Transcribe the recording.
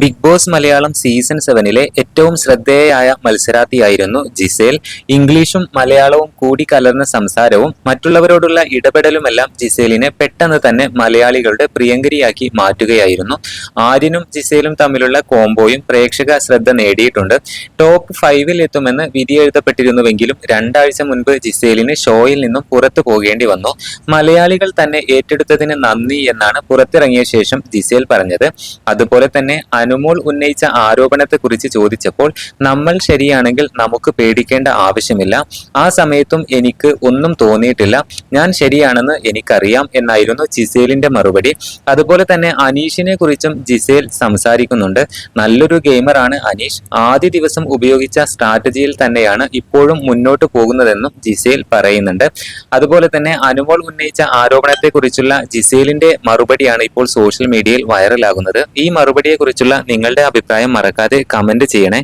Big boss Malayalam season സെവനിലെ ഏറ്റവും ശ്രദ്ധേയയായ മത്സരാർത്ഥിയായിരുന്നു ജിസേൽ. ഇംഗ്ലീഷും മലയാളവും കൂടി കലർന്ന സംസാരവും മറ്റുള്ളവരോടുള്ള ഇടപെടലുമെല്ലാം ജിസേലിനെ പെട്ടെന്ന് തന്നെ മലയാളികളുടെ പ്രിയങ്കരിയാക്കി മാറ്റുകയായിരുന്നു. ആര്യനും ജിസേലും തമ്മിലുള്ള കോംബോയും പ്രേക്ഷക ശ്രദ്ധ നേടിയിട്ടുണ്ട്. ടോപ്പ് ഫൈവിൽ എത്തുമെന്ന് വിധിയെഴുതപ്പെട്ടിരുന്നുവെങ്കിലും രണ്ടാഴ്ച മുൻപ് ജിസേലിന് ഷോയിൽ നിന്നും പുറത്തു പോകേണ്ടി വന്നു. മലയാളികൾ തന്നെ ഏറ്റെടുത്തതിന് നന്ദി എന്നാണ് പുറത്തിറങ്ങിയ ശേഷം ജിസേൽ പറഞ്ഞത്. അതുപോലെ തന്നെ അനുമോൾ ഉന്നയിച്ച ആരോപണത്തെക്കുറിച്ച് ചോദിച്ചപ്പോൾ നമ്മൾ ശരിയാണെങ്കിൽ നമുക്ക് പേടിക്കേണ്ട ആവശ്യമില്ല. ആ സമയത്തും എനിക്ക് ഒന്നും തോന്നിയിട്ടില്ല. ഞാൻ ശരിയാണെന്ന് എനിക്കറിയാം എന്നായിരുന്നു ജിസേലിന്റെ മറുപടി. അതുപോലെ തന്നെ അനീഷിനെ കുറിച്ചും ജിസേൽ സംസാരിക്കുന്നുണ്ട്. നല്ലൊരു ഗെയിമറാണ് അനീഷ്. ആദ്യ ദിവസം ഉപയോഗിച്ച സ്ട്രാറ്റജിയിൽ തന്നെയാണ് ഇപ്പോഴും മുന്നോട്ട് പോകുന്നതെന്നും ജിസേൽ പറയുന്നുണ്ട്. അതുപോലെ തന്നെ അനുമോൾ ഉന്നയിച്ച ആരോപണത്തെക്കുറിച്ചുള്ള ജിസേലിന്റെ മറുപടിയാണ് ഇപ്പോൾ സോഷ്യൽ മീഡിയയിൽ വൈറലാകുന്നത്. ഈ മറുപടിയെക്കുറിച്ചുള്ള നിങ്ങളുടെ അഭിപ്രായം മറക്കാതെ കമന്റ് ചെയ്യണേ.